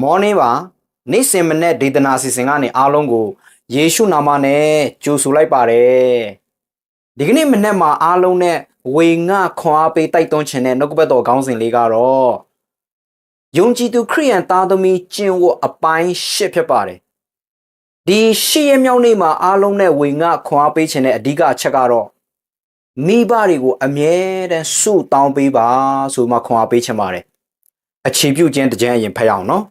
မော်နေ့ပါနေ့စဉ်မနေ့ဒေသနာစီစဉ်ကနေအားလုံးကိုယေရှုနာမနဲ့ကြိုဆိုလိုက်ပါတယ်ဒီကနေ့မနေ့မှာအားလုံးနဲ့ဝေငှခွန်အားပေးတိုက်တွန်းခြင်းနဲ့နှုတ်ကပတ်တော်ခေါင်းစဉ်လေးကတော့ယုံကြည်သူခရိယန်သားသမီးကျင့်ဝတ်အပိုင်း၈ဖြစ်ပါတယ်ဒီရှစ်ရက်မြောက်နေ့မှာအားလုံးနဲ့ဝေငှခွန်အားပေးခြင်းနဲ့အဓိကအချက်ကတော့မိဘတွေကိုအမြဲတမ်းစုတောင်းပေးပါဆိုမှခွန်အားပေးခြင်းပါတယ်အခြေပြုခြင်းတကြံအရင်ဖတ်ရအောင်နော်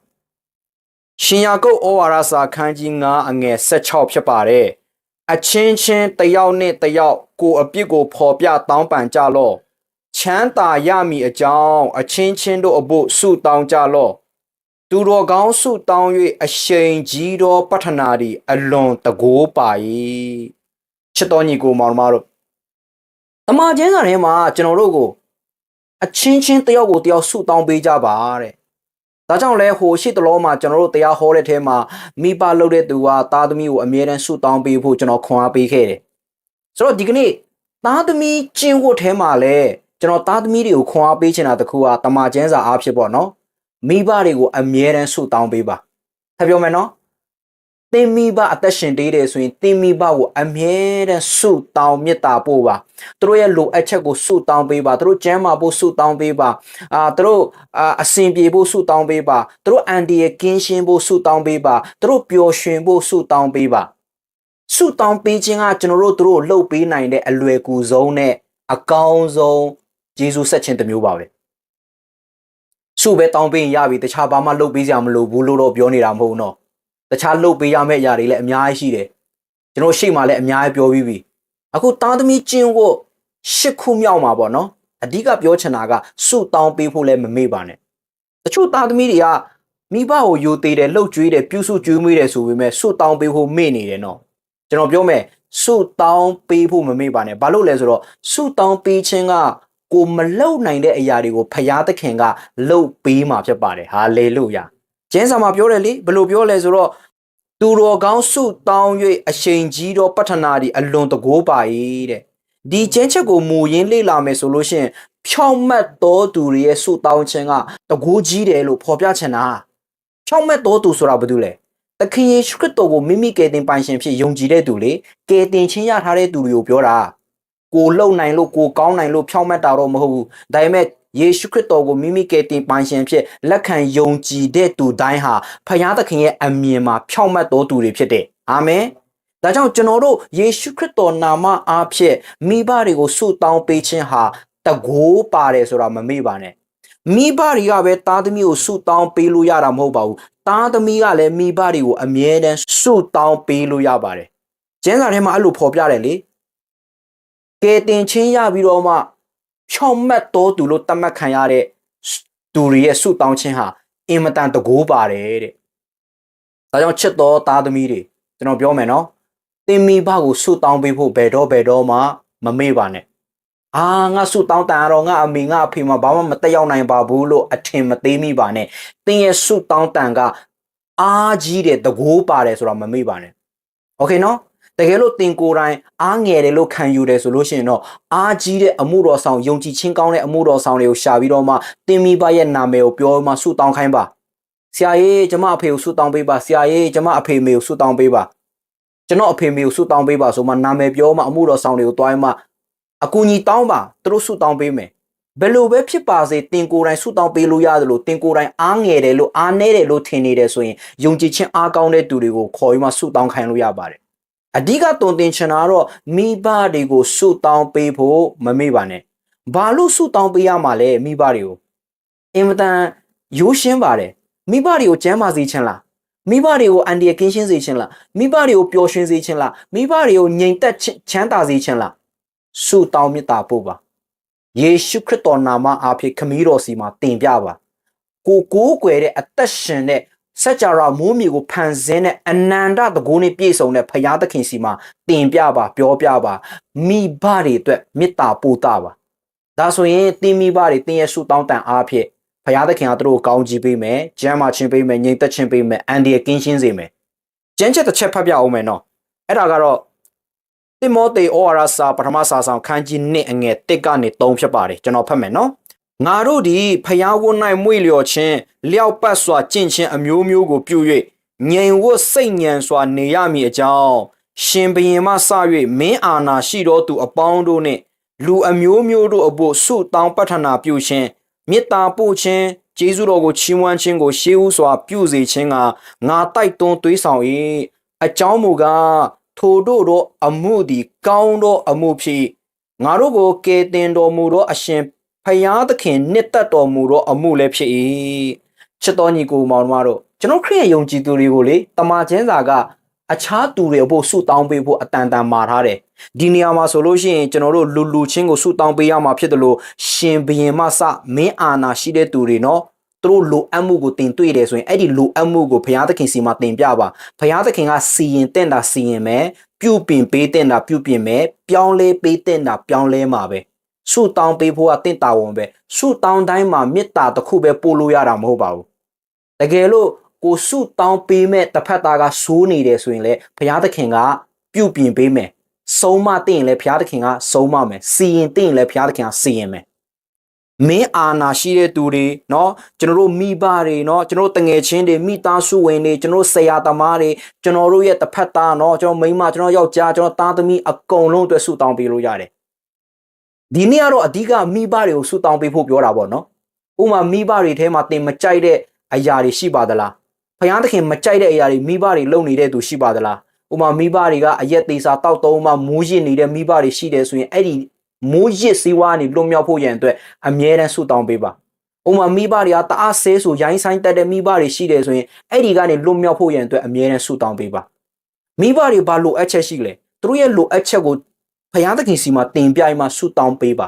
ရှင်ယာကုပ်ဩဝါဒစာခန်းကြီး9အငယ်16ဖြစ်ပါတယ်အချင်းချင်းတယောက်နဲ့တယောက်ကိုအပြစ်ကိုဖော်ပြတောင်းပန်ကြလော့ချမ်းသာရမည်အကြောင်းအချင်းချင်းတို့အဖို့ဆုတောင်းကြလော့သူတော်ကောင်းဆုတောင်း၍အရှိန်ကြီးသောပတ္ထနာသည်အလွန်တကိုးပါ၏ချစ်တော်ညီကိုမောင်နှမတို့တမန်ကျမ်းစာထဲမှာကျွန်တော်တို့ကိုအချင်းချင်းတယောက်ကိုတယောက်ဆုတောင်းပေးကြပါတဲ့ ဒါကြောင့်လဲဟိုရှိတလောမှာကျွန်တော်တို့တရားဟောတဲ့ထဲမှာမိဘလုပ်တဲ့သူကသားသမီးကိုအမြဲတမ်းဆုတောင်းပေးဖို့ကျွန်တော်ခွန်အားပေးခဲ့တယ်။ဆိုတော့ဒီကနေ့သားသမီးကျင့်ဝတ်ထဲမှာလဲကျွန်တော်သားသမီးတွေကိုခွန်အားပေးချင်တာတခုကတမန်ကျမ်းစာအားဖြစ်ပေါ့နော်။မိဘတွေကိုအမြဲတမ်းဆုတောင်းပေးပါ။ထပ်ပြောမယ်နော်။ သင်မိဘအသက်ရှင်သေးတယ်ဆိုရင်သင်မိဘကိုအမြဲတမ်းဆုတောင်းမေတ္တာပို့ပါ။သူတို့ရဲ့လိုအပ်ချက်ကိုဆုတောင်းပေးပါ။သူတို့ကျမ်းမာဖို့ဆုတောင်းပေးပါ။အာသူတို့အာအစဉ်ပြေဖို့ဆုတောင်းပေးပါ။သူတို့အန်ဒီရဲ့ကင်းရှင်းဖို့ဆုတောင်းပေးပါ။သူတို့ပျော်ရွှင်ဖို့ဆုတောင်းပေးပါ။ဆုတောင်းပေးခြင်းကကျွန်တော်တို့သူတို့လှုပ်ပေးနိုင်တဲ့အလွယ်ကူဆုံးနဲ့အကောင်းဆုံးယေရှုဆက်ခြင်းတစ်မျိုးပါပဲ။ဆုပဲတောင်းပေးရင်ရပြီတခြားဘာမှလှုပ်ပေးစရာမလိုဘူးလို့တော့ပြောနေတာမဟုတ်ဘူးနော်။ တခြားလှုပ်ပေးရမယ့်အရာတွေလည်းအများကြီးရှိတယ်။ကျွန်တော်ရှေ့မှာလည်းအများကြီးပြောပြီးပြီ။အခုသားသမီးကျင့်ဖို့ရှစ်ခုမြောက်မှာပေါ့နော်။အဓိကပြောချင်တာကဆုတောင်းပေးဖို့လည်းမမေ့ပါနဲ့။တချို့သားသမီးတွေကမိဘကိုယိုသေးတယ်လှုပ်ကြွေးတယ်ပြုစုကြွေးမွေးတယ်ဆိုပေမဲ့ဆုတောင်းပေးဖို့မေ့နေတယ်နော်။ကျွန်တော်ပြောမယ်ဆုတောင်းပေးဖို့မမေ့ပါနဲ့။ဘာလို့လဲဆိုတော့ဆုတောင်းပေးခြင်းကကိုမလုံနိုင်တဲ့အရာတွေကိုဖရာသခင်ကလှုပ်ပေးမှာဖြစ်ပါတယ်။ဟာလေလုယာ။ ကျမ်းစာမှာပြောတယ်လေဘယ်လိုပြောလဲဆိုတော့သူတော်ကောင်းဆုတောင်း၍အရှိန်ကြီးသောပတ္ထနာသည်အလွန်တကိုးပါ၏တဲ့ဒီကျမ်းချက်ကိုမူရင်းလေ့လာမယ်ဆိုလို့ရှိရင်ဖြောင့်မတ်တော်သူတွေရဲ့ဆုတောင်းခြင်းကတကိုးကြီးတယ်လို့ဖော်ပြချင်တာဖြောင့်မတ်တော်သူဆိုတာဘာတူလဲသခင်ယေရှုခရစ်တော်ကိုမိမိကယ်တင်ပိုင်ရှင်ဖြစ်ယုံကြည်တဲ့သူလေကယ်တင်ခြင်းရထားတဲ့သူတွေကိုပြောတာကိုလုံနိုင်လို့ကိုကောင်းနိုင်လို့ဖြောင့်မတ်တာတော့မဟုတ်ဘူးဒါပေမဲ့ ယေရှုခရစ်တော်ကိုမိမိကယ်တင်ပိုင်ရှင်ဖြစ်လက်ခံယုံကြည်တဲ့သူတိုင်းဟာဖခင်သခင်ရဲ့အမြင်မှာဖြောင့်မတ်တော်သူတွေဖြစ်တယ်အာမင်ဒါကြောင့်ကျွန်တော်တို့ယေရှုခရစ်တော်နာမအားဖြင့်မိဘတွေကိုဆုတောင်းပေးခြင်းဟာတကိုးပါတယ်ဆိုတာမမေ့ပါနဲ့မိဘတွေကပဲသားသမီးကိုဆုတောင်းပေးလို့ရတာမဟုတ်ပါဘူးသားသမီးကလည်းမိဘတွေကိုအမြဲတမ်းဆုတောင်းပေးလို့ရပါတယ်ကျမ်းစာထဲမှာအဲ့လိုဖော်ပြတယ်လေကဲတင်ချင်းရပြီးတော့မှ ဖြောင့်မတ်တော်သူလို့သတ်မှတ်ခံရတဲ့သူတွေရဲ့ဆုတောင်းခြင်းဟာအင်မတန်တကိုးပါတယ်တဲ့။ဒါကြောင့်ချစ်တော်သားသမီးတွေကျွန်တော်ပြောမယ်နော်။သင်မိဘကိုဆုတောင်းပေးဖို့ဘယ်တော့ဘယ်တော့မှမမေ့ပါနဲ့။အာငါဆုတောင်းတန်ရတော့ငါအမေငါအဖေမှဘာမှမတက်ရောက်နိုင်ပါဘူးလို့အထင်မသေးမိပါနဲ့။သင်ရဲ့ဆုတောင်းတန်ကအားကြီးတဲ့တကိုးပါတယ်ဆိုတာမမေ့ပါနဲ့။ Okay နော်။ တကယ်လို့တင်ကိုယ်တိုင်အားငယ်တယ်လို့ခံယူတယ်ဆိုလို့ရှိရင်တော့အားကြီးတဲ့အမှုတော်ဆောင်ယုံကြည်ခြင်းကောင်းတဲ့အမှုတော်ဆောင်တွေကိုရှာပြီးတော့မှတင်မိဘရဲ့နာမည်ကိုပြောမှဆုတောင်းခိုင်းပါဆရာကြီးကျမအဖေကိုဆုတောင်းပေးပါဆရာကြီးကျမအဖေမေကိုဆုတောင်းပေးပါကျွန်တော်အဖေမေကိုဆုတောင်းပေးပါဆိုမှနာမည်ပြောမှအမှုတော်ဆောင်တွေကိုတွိုင်းမှအကူကြီးတောင်းပါသူတို့ဆုတောင်းပေးမယ်ဘယ်လိုပဲဖြစ်ပါစေတင်ကိုယ်တိုင်ဆုတောင်းပေးလို့ရတယ်လို့တင်ကိုယ်တိုင်အားငယ်တယ်လို့အားနည်းတယ်လို့ထင်နေတယ်ဆိုရင်ယုံကြည်ခြင်းအားကောင်းတဲ့သူတွေကိုခေါ်ပြီးမှဆုတောင်းခိုင်းလို့ရပါတယ် အဓိကတုံတင်ချင်တာကတော့မိဘတွေကိုဆုတောင်းပေးဖို့မမေ့ပါနဲ့ဘာလို့ဆုတောင်းပေးရမှာလဲမိဘတွေကိုအင်မတန်ရိုးရှင်းပါတယ်မိဘတွေကိုကျမ်းမာစေချင်လားမိဘတွေကိုအန်ဒီယကင်းရှင်းစေချင်လားမိဘတွေကိုပျော်ရွှင်စေချင်လားမိဘတွေကိုငြိမ်သက်ချမ်းသာစေချင်လားဆုတောင်းမေတ္တာပို့ပါယေရှုခရစ်တော်နာမအားဖြင့်ခမည်းတော်စီမှာတင်ပြပါကိုကိုးကွယ်တဲ့အသက်ရှင်တဲ့ စัจ jara မိုးမြေကိုဖန်ဆင်းတဲ့အနန္တတကုန်းနဲ့ပြည့်စုံတဲ့ဖရာသခင်စီမှာတင်ပြပါပြောပြပါမိဘတွေအတွက်မေတ္တာပို့တာပါဒါဆိုရင်တင်းမိဘတွေတင်းရဲ့ဆုတောင်းတန်အားဖြင့်ဖရာသခင်ကသူတို့ကိုကောင်းကြီးပေးမယ်ကျမ်းမာခြင်းပေးမယ်ငြိမ်သက်ခြင်းပေးမယ်အန်ဒီရကင်းရှင်းစေမယ်ကျမ်းချက်တစ်ချက်ဖတ်ပြအောင်မယ်နော်အဲ့ဒါကတော့တိမောသေဩဝါဒစာပထမစာဆောင်ခန်းကြီး1အငယ်1ကနေ3ဖြစ်ပါတယ်ကျွန်တော်ဖတ်မယ်နော် ငါတို့သည်ဖျားဝတ်၌မွေ့လျော်ခြင်းလျောက်ပတ်စွာကျင့်ခြင်းအမျိုးမျိုးကိုပြု၍ငြိမ်ဝတ်စိတ်ညံစွာနေရမည်အကြောင်းရှင်ဘရင်မှစ၍မင်းအာနာရှိသောသူအပေါင်းတို့နှင့်လူအမျိုးမျိုးတို့အဖို့ဆုတောင်းပတ္ထနာပြုခြင်းမေတ္တာပို့ခြင်းကျေးဇူးတော်ကိုချီးမွမ်းခြင်းကိုရှေးဥစွာပြုစေခြင်းကငါတိုက်တွန်းသွေးဆောင်၏အကြောင်းမူကားထိုတို့သောအမှုသည်ကောင်းသောအမှုဖြစ်၏ငါတို့ကိုကယ်တင်တော်မူသောအရှင် ဖယားသခင်နှစ်သက်တော်မူသောအမှုလည်းဖြစ်၏ချစ်တော်ညီကိုမောင်တို့တို့ကျွန်တော်ခရစ်ယာန်ယုံကြည်သူတွေကိုလေတမန်ကျမ်းစာကအခြားသူတွေအဖို့ဆုတောင်းပေးဖို့အတန်တန်မာထားတယ်ဒီနေရာမှာဆိုလို့ရှိရင်ကျွန်တော်တို့လူလူချင်းကိုဆုတောင်းပေးရမှာဖြစ်တယ်လို့ရှင်ဘရင်မစမင်းအာနာရှိတဲ့သူတွေနော်သူတို့လိုအပ်မှုကိုတင်တွေ့တယ်ဆိုရင်အဲ့ဒီလိုအပ်မှုကိုဘုရားသခင်စီမှာတင်ပြပါဘုရားသခင်ကစီရင်တင့်တာစီရင်မယ်ပြုပြင်ပေးတင့်တာပြုပြင်မယ်ပြောင်းလဲပေးတင့်တာပြောင်းလဲမှာပဲ ဆုတောင်းပေးဖို့ကတင့်တာဝန်ပဲဆုတောင်းတိုင်းမှာမေတ္တာတစ်ခုပဲပို့လို့ရတာမဟုတ်ပါဘူးတကယ်လို့ကိုဆုတောင်းပေးမဲ့တစ်ဖက်သားကဆိုးနေတယ်ဆိုရင်လေဘုရားသခင်ကပြုပြင်ပေးမယ်ဆုံးမတင့်ရင်လည်းဘုရားသခင်ကဆုံးမမယ်စီရင်တင့်ရင်လည်းဘုရားသခင်ကစီရင်မယ်မင်းအာနာရှိတဲ့သူတွေเนาะကျွန်တော်တို့မိဘတွေเนาะကျွန်တော်တို့တငယ်ချင်းတွေမိသားစုဝင်တွေကျွန်တော်တို့ဆရာသမားတွေကျွန်တော်တို့ရဲ့တစ်ဖက်သားเนาะကျွန်တော်မိန်းမကျွန်တော်ယောက်ျားကျွန်တော်သားသမီးအကုန်လုံးအတွက်ဆုတောင်းပေးလို့ရတယ် ဒီနေ့ကတော့အဓိကမိဘတွေကိုဆူတောင်းပေးဖို့ပြောတာပေါ့နော်။ဥပမာမိဘတွေထဲမှာတင်မကြိုက်တဲ့အရာတွေရှိပါသလား။ဖယားသခင်မကြိုက်တဲ့အရာတွေမိဘတွေလုပ်နေတဲ့သူရှိပါသလား။ဥပမာမိဘတွေကအရက်သေးစာတောက်တုံးမှမိုးရစ်နေတဲ့မိဘတွေရှိတယ်ဆိုရင်အဲ့ဒီမိုးရစ်စည်းဝါးနေလွတ်မြောက်ဖို့ရန်အတွက်အမြဲတမ်းဆူတောင်းပေးပါ။ဥပမာမိဘတွေကတအားဆဲဆိုရိုင်းဆိုင်တက်တဲ့မိဘတွေရှိတယ်ဆိုရင်အဲ့ဒီကနေလွတ်မြောက်ဖို့ရန်အတွက်အမြဲတမ်းဆူတောင်းပေးပါ။မိဘတွေဘာလိုအပ်ချက်ရှိလဲ။သူတို့ရဲ့လိုအပ်ချက်ကို ဖယားသခင်စီမှာတင်ပြိုင်မှာဆုတောင်းပေးပါ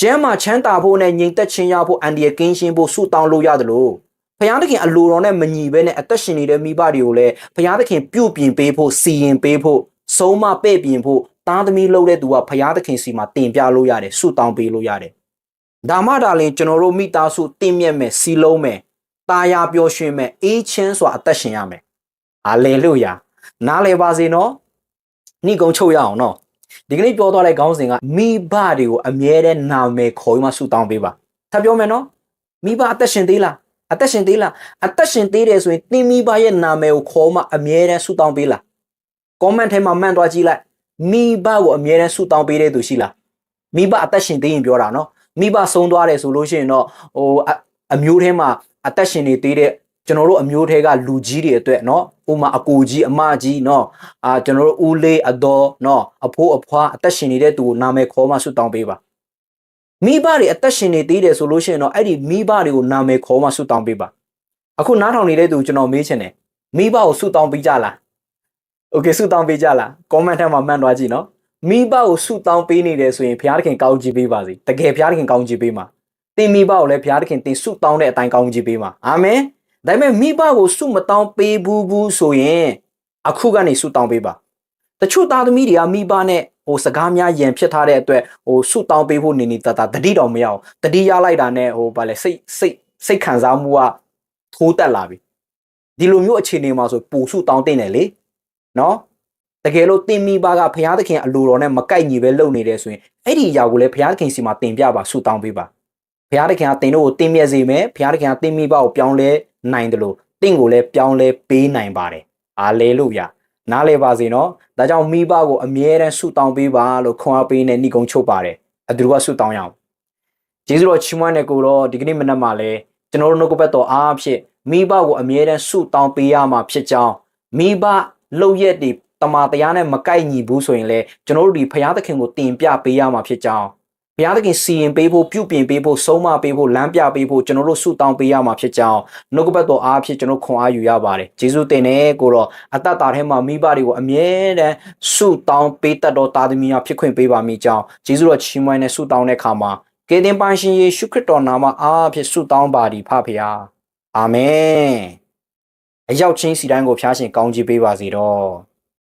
ကျမ်းမှာချမ်းသာဖို့နဲ့ငြိမ်သက်ခြင်းရဖို့အန်ဒီရကင်းရှင်းဖို့ဆုတောင်းလို့ရတယ်လို့ဖယားသခင်အလိုတော်နဲ့မညီဘဲနဲ့အသက်ရှင်နေတဲ့မိဘတွေကိုလည်းဖယားသခင်ပြုတ်ပြင်ပေးဖို့စီရင်ပေးဖို့ဆုံးမပဲ့ပြင်ဖို့တားသမီးလုပ်တဲ့သူကဖယားသခင်စီမှာတင်ပြလို့ရတယ်ဆုတောင်းပေးလို့ရတယ်ဒါမှဒါလင်ကျွန်တော်တို့မိသားစုတင့်မြတ်မယ်စီလုံးမယ်ตาယာပျော်ရွှင်မယ်အေးချမ်းစွာအသက်ရှင်ရမယ်ဟာလေလုယာနားလည်ပါစေနော်နှိကုံချုပ်ရအောင်နော် ဒီကနေ့ပြောသွားတဲ့ခေါင်းစဉ်ကမိဘတွေကိုအမြဲတမ်းနာမည်ခေါ်ပြီးမှဆုတောင်းပေးပါထပ်ပြောမယ်နော်မိဘအသက်ရှင်သေးလားအသက်ရှင်သေးလားအသက်ရှင်သေးတယ်ဆိုရင်သင်မိဘရဲ့နာမည်ကိုခေါ်မှအမြဲတမ်းဆုတောင်းပေးလား comment ထဲမှာမှန်သွားကြည့်လိုက်မိဘကိုအမြဲတမ်းဆုတောင်းပေးတဲ့သူရှိလားမိဘအသက်ရှင်သေးရင်ပြောတာနော်မိဘဆုံးသွားတယ်ဆိုလို့ရှိရင်တော့ဟိုအအမျိုးထဲမှာအသက်ရှင်နေသေးတဲ့ ကျွန်တော်တို့အမျိုးထဲကလူကြီးတွေအတွက်เนาะဥမာအကိုကြီးအမကြီးเนาะအာကျွန်တော်တို့ဦးလေးအတော်เนาะအဖိုးအဖွားအသက်ရှင်နေတဲ့သူကိုနာမည်ခေါ်မှဆုတောင်းပေးပါမိဘတွေအသက်ရှင်နေသေးတယ်ဆိုလို့ရှိရင်တော့အဲ့ဒီမိဘတွေကိုနာမည်ခေါ်မှဆုတောင်းပေးပါအခုနားထောင်နေတဲ့သူကျွန်တော်မေးချင်တယ်မိဘကိုဆုတောင်းပေးကြလားโอเคဆုတောင်းပေးကြလား comment ထဲမှာမှန်သွားကြည့်เนาะမိဘကိုဆုတောင်းပေးနေတယ်ဆိုရင်ဘုရားသခင်ကောင်းချီးပေးပါစေတကယ်ဘုရားသခင်ကောင်းချီးပေးမှာတင်မိဘကိုလည်းဘုရားသခင်တင်ဆုတောင်းတဲ့အတိုင်းကောင်းချီးပေးမှာအာမင် ဒါပေမဲ့မိဘကိုစုမတောင်းပေးဘူးဘူးဆိုရင်အခုကနေစုတောင်းပေးပါတချို့သားသမီးတွေကမိဘနဲ့ဟိုစကားများယံဖြစ်ထားတဲ့အတွက်ဟိုစုတောင်းပေးဖို့နေနေတတတတိတော်မရအောင်တတိရလိုက်တာနဲ့ဟိုဗာလဲစိတ်စိတ်စိတ်ခံစားမှုကထိုးတက်လာပြီဒီလိုမျိုးအခြေအနေမှာဆိုပူစုတောင်းတင်တယ်လေနော်တကယ်လို့တင်မိဘကဘုရားသခင်အလိုတော်နဲ့မကိုက်ညီပဲလုပ်နေတယ်ဆိုရင်အဲ့ဒီအရာကိုလည်းဘုရားသခင်စီမှာတင်ပြပါဆုတောင်းပေးပါ ဘုရားသခင်ကတင်တို့ကိုတင်မြဲစေမယ်ဘုရားသခင်ကတင်မိဘကိုပြောင်းလဲနိုင်တယ်လို့တင့်ကိုလည်းပြောင်းလဲပေးနိုင်ပါတယ်။ဟာလေလုယာ။နားလဲပါစေနော်။ဒါကြောင့်မိဘကိုအမြဲတမ်းဆုတောင်းပေးပါလို့ခွန်အားပေးနေနှိကုံချုပ်ပါတယ်။အတူတူကဆုတောင်းရအောင်။ကျေးဇူးတော်ချီးမွမ်းတဲ့ကိုတော့ဒီကနေ့မနက်မှာလဲကျွန်တော်တို့နှုတ်ကပတ်တော်အားဖြင့်မိဘကိုအမြဲတမ်းဆုတောင်းပေးရမှာဖြစ်ကြောင်းမိဘလှုပ်ရက်တွေတမာတရားနဲ့မကိုက်ညီဘူးဆိုရင်လဲကျွန်တော်တို့ဒီဖရာသခင်ကိုတင်ပြပေးရမှာဖြစ်ကြောင်း ဘုရားသခင်စီရင်ပေးဖို့ပြုပြင်ပေးဖို့ဆုံးမပေးဖို့လမ်းပြပေးဖို့ကျွန်တော်တို့ဆုတောင်းပေးရမှာဖြစ်ကြောင်းနှုတ်ကပတ်တော်အားဖြင့်ကျွန်တော်ခွန်အားယူရပါတယ်။ယေရှုတင်တဲ့ကိုတော့အတ္တတာထဲမှာမိဘတွေကိုအမြဲတမ်းဆုတောင်းပေးတတ်တော်သားသမီးများဖြစ်ခွင့်ပေးပါမိကြောင်းယေရှုတော်ချီးမွမ်းတဲ့ဆုတောင်းတဲ့အခါမှာကယ်တင်ပါရှင်ယေရှုခရစ်တော်နာမအားဖြင့်ဆုတောင်းပါသည်ဖဖရာ။အာမင်။အရောက်ချင်းစီတိုင်းကိုဖျားရှင်ကောင်းချီးပေးပါစေတော့။